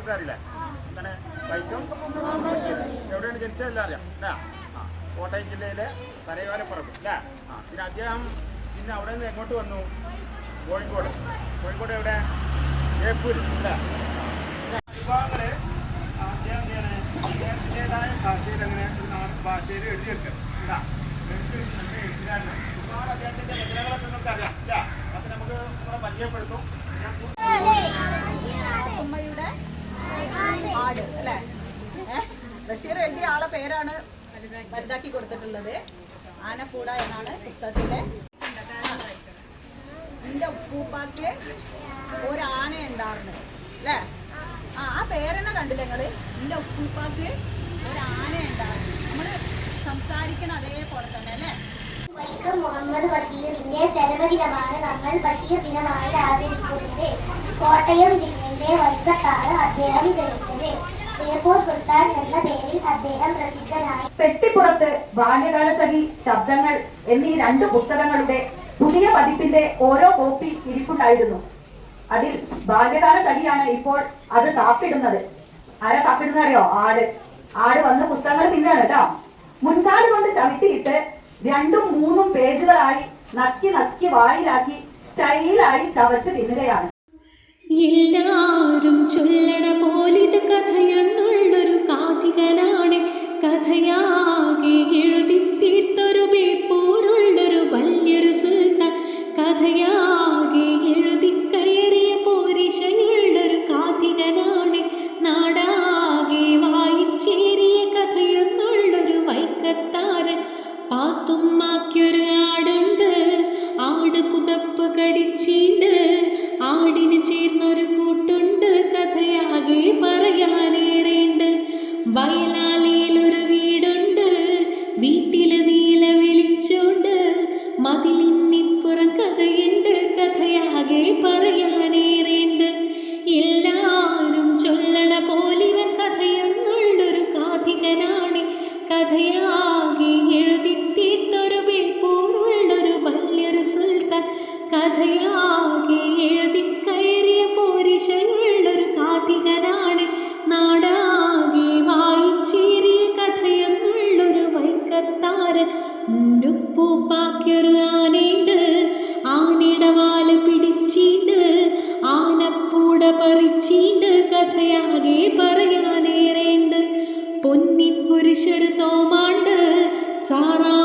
ഷെഫീഖ് വൈക്കം എവിടെയാണ് ജനിച്ചതെല്ലാം അറിയാം കോട്ടയം ജില്ലയിലെ തലയോരപ്പുറത്ത് അല്ലേ? പിന്നെ അദ്ദേഹം പിന്നെ അവിടെ നിന്ന് എങ്ങോട്ട് വന്നു? കോഴിക്കോട്. കോഴിക്കോട് എവിടെ? ജയ്പൂർ അല്ലേ? വിഭാഗങ്ങളെ അദ്ദേഹത്തിന്റെതായ ഭാഷയിൽ അങ്ങനെ ഭാഷയിൽ എഴുതിയെടുക്കുക അല്ല? എഴുതിയാണ് ഒരുപാട് അദ്ദേഹത്തിന്റെ രചനകളൊക്കെ നമുക്കറിയാം അല്ല? അപ്പം നമുക്ക് നമ്മളെ പരിചയപ്പെടുത്തും. അമ്മയുടെ ആട് അല്ലേ? ബഷീർ എഴുതിയ ആളെ പേരാണ് വലുതാക്കി കൊടുത്തിട്ടുള്ളത്. ആനക്കൂട എന്നാണ് പുസ്തകത്തിന്റെ എന്റെ ഉപ്പൂപ്പാക്ക് ഒരു ആന ഉണ്ടായിരുന്നു അല്ലേ? ആ ആ പേരെന്നെ കണ്ടില്ല നിങ്ങൾ? എന്റെ ഉപ്പൂപ്പാക്ക് ഒരു ആന ഉണ്ടായിരുന്നു നമ്മൾ സംസാരിക്കണം അതേപോലെ തന്നെ അല്ലേ? വൈക്കം മുഹമ്മദ് ബഷീറിന്റെ ജന്മദിനമാണ് നമ്മൾ ബഷീർ ദിനമായി ആചരിക്കുന്നത്. കോട്ടയം ജില്ലയിലെ വൈക്കത്താണ് അദ്ദേഹം ജനിച്ചത്. ബേപ്പൂർ സുൽത്താൻ എന്ന പേരിൽ അദ്ദേഹം പെട്ടിപ്പുറത്ത് ബാല്യകാലസഖി ശബ്ദങ്ങൾ എന്നീ രണ്ട് പുസ്തകങ്ങളുടെ പുതിയ പതിപ്പിന്റെ ഓരോ കോപ്പി ഇരിപ്പുണ്ടായിരുന്നു. അതിൽ ബാല്യകാല സഖിയാണ് ഇപ്പോൾ അത് സാപ്പിടുന്നത്. ആരാ സാപ്പിടുന്നറിയോ ആട്. ആട് വന്ന് പുസ്തകങ്ങൾ തിന്നാണ് കേട്ടോ. മുൻകാൽ കൊണ്ട് ചവിട്ടിയിട്ട് രണ്ടും മൂന്നും പേജുകളായി നക്കി നക്കി വായിലാക്കി സ്റ്റൈലായി ചവച്ച് തിന്നുകയാണ് എല്ലാരും ചൊല്ലണ പാത്തുമ്മാക്കൊരു ആടുണ്ട്. ആട് പുതപ്പ് കടിച്ചീണ്ട്. ആടിന് ചേർന്നൊരു കൂട്ടുണ്ട്. കഥയാകെ പറയാനേറെയുണ്ട്. വയലാലിയിലൊരു വീടുണ്ട്. വീട്ടിൽ നീല വിളിച്ചോണ്ട് മതിലിന്നിപ്പുറം കഥയുണ്ട്. കഥയാകെ പറയാനേറെയുണ്ട്. എല്ലാവരും ചൊല്ലണ പോലിവൻ കഥയെന്നുള്ളൊരു കാഥികനാണ് കഥയാകെ കഥയാകെ എഴുതി കയറിയ പോരിശയുള്ളൊരു കാതികനാണ് നാടാകെ വായിച്ചേറിയ കഥയെന്നുള്ളൊരു വൈക്കത്താരൻ. മുണ്ടുപ്പൂപ്പാക്കിയൊരു ആനയുണ്ട്. ആനയുടെ വാൽ പിടിച്ചിട്ട് ആനപ്പൂട പറിച്ചിട്ട് കഥയാകെ പറയാനേറേണ്ട് പൊന്നിൻ കുരിശൊരു തോമാണ്ട്. സാറാ